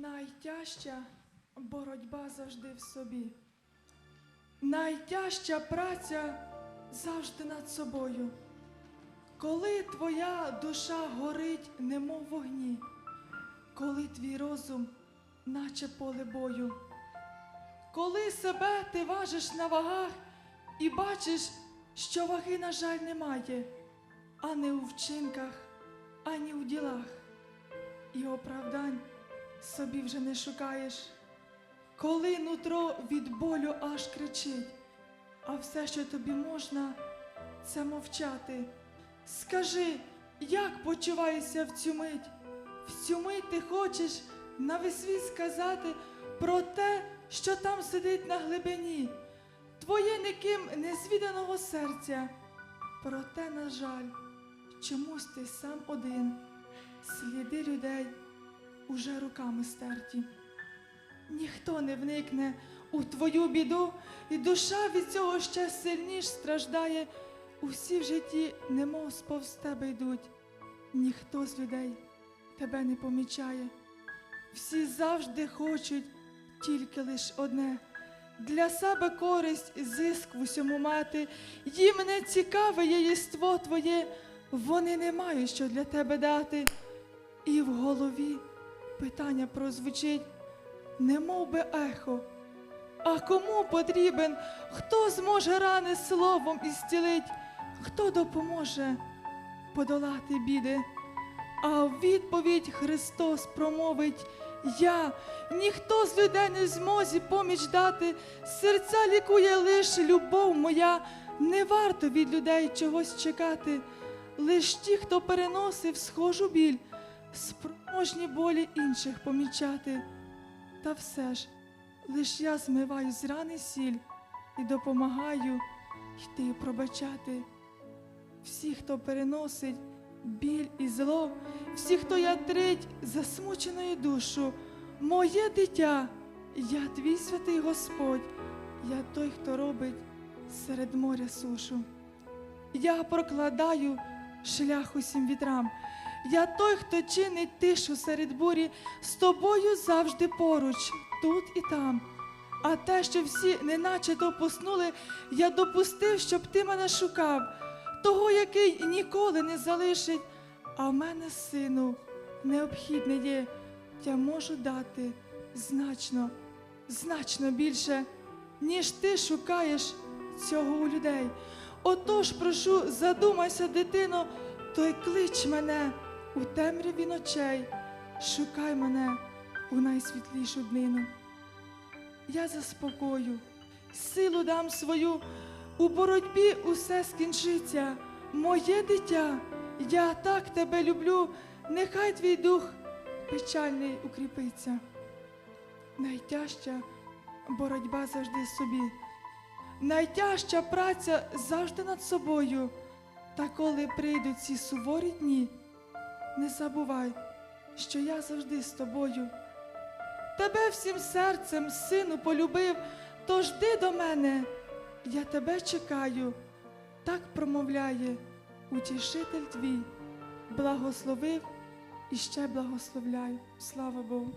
Найтяжча боротьба завжди в собі. Найтяжча праця завжди над собою. Коли твоя душа горить, немов вогні, коли твій розум, наче поле бою, коли себе ти важиш на вагах і бачиш, що ваги, на жаль, немає, а не у вчинках, ані у ділах, і оправдань собі вже не шукаєш. Коли нутро від болю аж кричить, а все, що тобі можна, це мовчати. Скажи, як почуваєшся в цю мить? В цю мить ти хочеш на весь світ сказати про те, що там сидить на глибині, твоє ніким незвіданого серця. Проте, на жаль, чомусь ти сам один, сліди людей уже руками стерті. Ніхто не вникне у твою біду, і душа від цього ще сильніш страждає. Усі в житті, немов сповз тебе йдуть, ніхто з людей тебе не помічає. Всі завжди хочуть тільки лиш одне для себе користь, і зиск в усьому мати. Їм не цікаве є єство твоє, вони не мають що для тебе дати. І в голові питання прозвучить, немов би ехо. А кому потрібен, хто зможе рани словом ісцілить, хто допоможе подолати біди? А в відповідь Христос промовить Я, ніхто з людей не змозі поміч дати, серця лікує лиш любов моя, не варто від людей чогось чекати. Лиш ті, хто переносив схожу біль, спроможні болі інших помічати. Та все ж, лиш я змиваю з рани сіль і допомагаю йти пробачати. Всі, хто переносить біль і зло, всі, хто ятрить засмученою душу, моє дитя, я твій святий Господь, я той, хто робить серед моря сушу. Я прокладаю шлях усім вітрам. Я той, хто чинить тишу серед бурі, з тобою завжди поруч, тут і там. А те, що всі неначе допуснули, я допустив, щоб ти мене шукав, того, який ніколи не залишить. А в мене, сину, необхідне є, я можу дати значно, значно більше, ніж ти шукаєш цього у людей. Отож, прошу, задумайся, дитино, то й клич мене у темряві ночей, шукай мене у найсвітлішу днину. Я заспокою, силу дам свою, у боротьбі усе скінчиться. Моє дитя, я так тебе люблю, нехай твій дух печальний укріпиться. Найтяжча боротьба завжди собі, найтяжча праця завжди над собою. Та коли прийдуть ці суворі дні, не забувай, що я завжди з тобою. Тебе всім серцем, сину, полюбив, то жди до мене, я тебе чекаю, так промовляє утішитель твій, благословив і ще благословляй. Слава Богу.